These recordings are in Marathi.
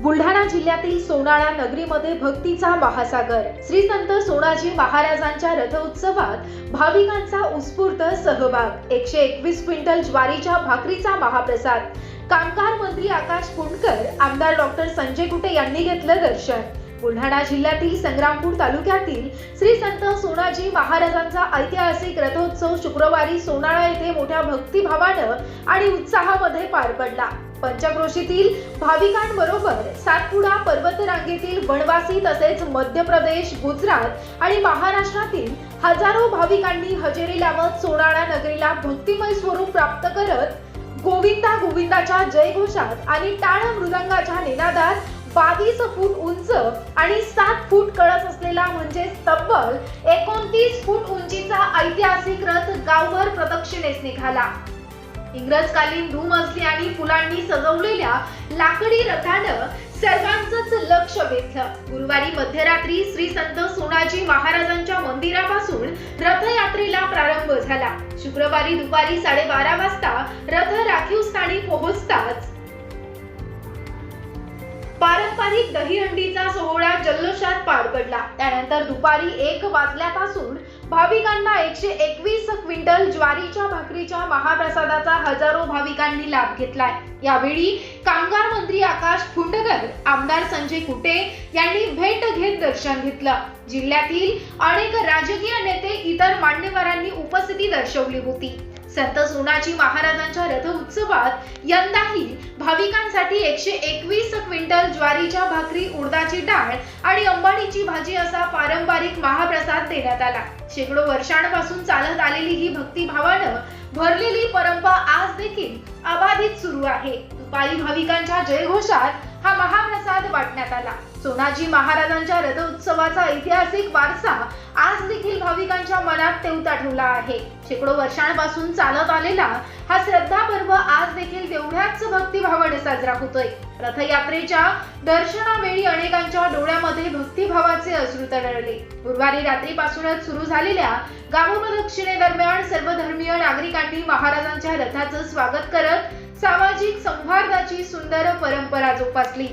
बुलढाणा जिल्ह्यातील सोनाळा नगरीमध्ये भक्तीचा महासागर. श्री संत सोनाजी महाराजांच्या रथोत्सवात भाविकांचा उत्स्फूर्त सहभाग. एकशे एकवीस क्विंटल ज्वारीच्या भाकरीचा महाप्रसाद. कामगार मंत्री आकाश कुंडकर आमदार डॉक्टर संजय कुटे यांनी घेतलं दर्शन. बुलढाणा जिल्ह्यातील संग्रामपूर तालुक्यातील श्री संत सोनाजी महाराजांचा ऐतिहासिक रथोत्सव शुक्रवारी सोनाळा येथे मोठ्या भक्तिभावानं आणि उत्साहामध्ये पार पडला. पंचक्रोशीतील भाविकांबरोबर सातपुडा पर्वतरांगेतील वनवासी तसेच मध्य प्रदेश गुजरात आणि महाराष्ट्रातील हजारो भाविकांनी हजेरी लावत सोनाळा नगरीला भक्तिमय स्वरूप प्राप्त करत गोविंदा गोविंदाच्या जयघोषात आणि टाळ मृदंगाच्या निनादात बावीस फूट उंच आणि सात फूट कळस असलेला म्हणजे तब्बल एकोणतीस फूट उंचीचा ऐतिहासिक रथ गावभर प्रदक्षिणेस निघाला. इंग्रजकालीन धूम असली आणि फुलांनी सजवलेल्या लाकडी रथानं सर्वांचंच लक्ष वेधलं. गुरुवारी मध्यरात्री श्री संत सोनाजी महाराजांच्या मंदिरापासून रथयात्रेला प्रारंभ झाला. शुक्रवारी दुपारी साडेबारा वाजता रथ राखीव स्थानी पोहोचताच पारंपरिक दहीहंडीचा सोहळा जल्लोषात पार पडला. त्यानंतर दुपारी एक वाजल्यापासून भाविकांना एकशे एक क्विंटल ज्वारीच्या भाकरीच्या महाप्रसादाचा हजारो भाविकांनी लाभ घेतलाय. यावेळी कामगार मंत्री आकाश फुंडकर आमदार संजय कुटे यांनी भेट घेत दर्शन घेतलं. जिल्ह्यातील अनेक राजकीय नेते इतर मान्यवरांनी उपस्थिती दर्शवली होती. संत सोनाजी महाराजांच्या उत्सवात यंदाही भाविकांसाठी एकशे एकवीस क्विंटल ज्वारीच्या भाकरी उडदाची डाळ आणि अंबाडीची भाजी असा पारंपरिक महाप्रसाद देण्यात आला. शेकडो वर्षांपासून चालत आलेली ही भक्तिभावानं भरलेली परंपरा आज देखील अबाधित सुरू आहे. दुपारी भाविकांच्या जयघोषात हा महाप्रसाद वाटण्यात आला. सोनाजी महाराजांच्या रथ उत्सवाचा ऐतिहासिक वारसा आज देखील भाविकांच्या मनात तेवता ठेवला आहे. शेकडो वर्षांपासून चालत आलेला हा श्रद्धा पर्व आज देखील तेवढ्याच भक्तिभावाने साजरा होतोय. रथयात्रेच्या दर्शनावेळी अनेकांच्या डोळ्यामध्ये भक्तिभावाचे अश्रू तरळले गुरुवारी रात्रीपासूनच सुरू झालेल्या गावप्रदक्षिणेदरम्यान सर्व धर्मीय नागरिकांनी महाराजांच्या रथाचं स्वागत करत सौहार्दाची सुंदर परंपरा जोपासली.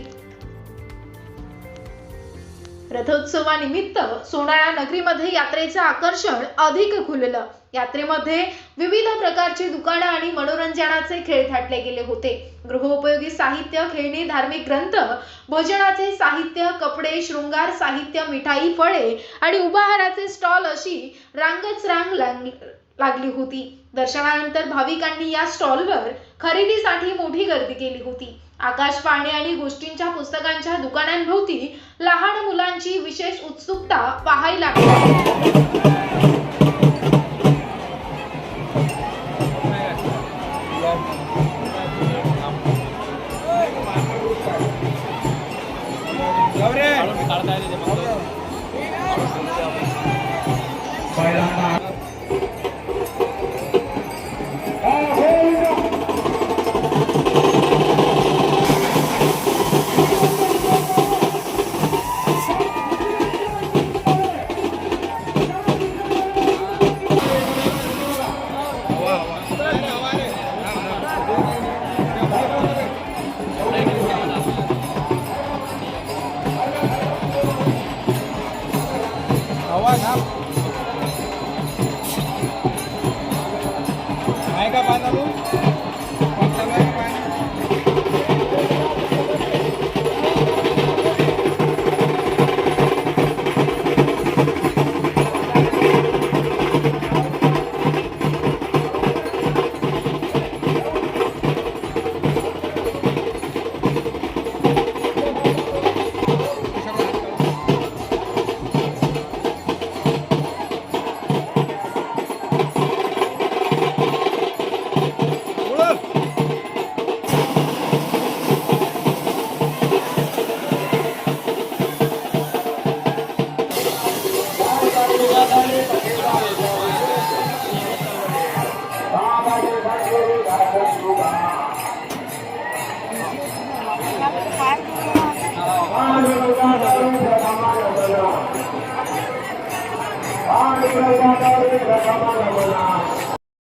रथोत्सवानिमित्त सोनाळा नगरीमध्ये यात्रेचं आकर्षण अधिक खुललं. यात्रेमध्ये विविध प्रकारची दुकानं आणि मनोरंजनाचे खेळ थाटले गेले होते. गृहोपयोगी साहित्य खेळणी धार्मिक ग्रंथ भजनाचे साहित्य कपडे शृंगार साहित्य मिठाई फळे आणि उपहाराचे स्टॉल अशी रांगच रांग लागली होती. दर्शनानंतर भाविकांनी या स्टॉलवर खरेदीसाठी मोठी गर्दी केली होती. आकाश पाणी आणि गोष्टींच्या पुस्तकांच्या दुकानांभोवती लहान मुलांची विशेष उत्सुकता पाहायला मिळाली. हवा ना Thank you.